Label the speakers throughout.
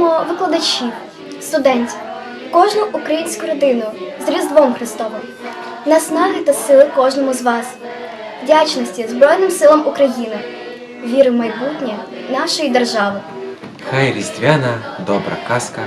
Speaker 1: Віншуємо викладачів, студентів, кожну українську родину з Різдвом Христовим, наснаги та сили кожному з вас, вдячності Збройним силам України, віри в майбутнє нашої держави.
Speaker 2: Хай різдвяна добра казка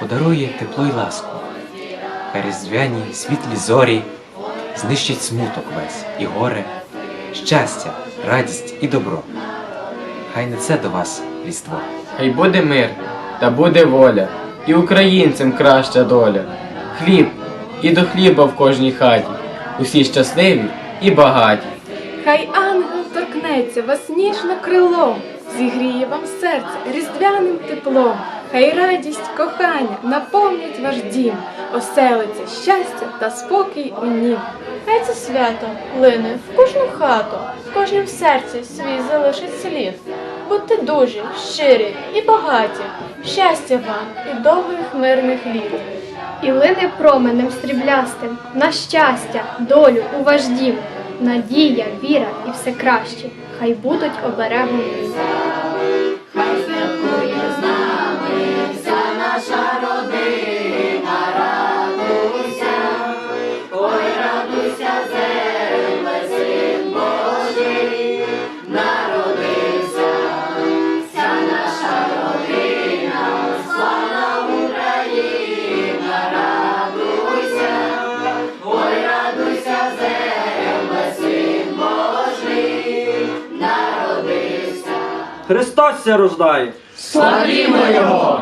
Speaker 2: подарує тепло й ласку. Хай різдвяні світлі зорі знищать смуток весь і горе, щастя, радість і добро. Хай несе до вас різдво.
Speaker 3: Хай буде мир та буде воля, і українцям краща доля. Хліб і до хліба в кожній хаті, усі щасливі і багаті.
Speaker 4: Хай ангел торкнеться вас ніжно крилом, зігріє вам серце різдвяним теплом. Хай радість кохання наповнять ваш дім, оселиться щастя та спокій у нім.
Speaker 5: Хай це свято лине в кожну хату, в кожнім серці свій залишить слід. Будьте дужі, щирі і багаті, щастя вам і довгих мирних літ.
Speaker 1: І лине променем стріблястим на щастя, долю у ваш надія, віра і все краще. Хай будуть оберегом.
Speaker 6: Христос ся рождає!
Speaker 3: Славімо його!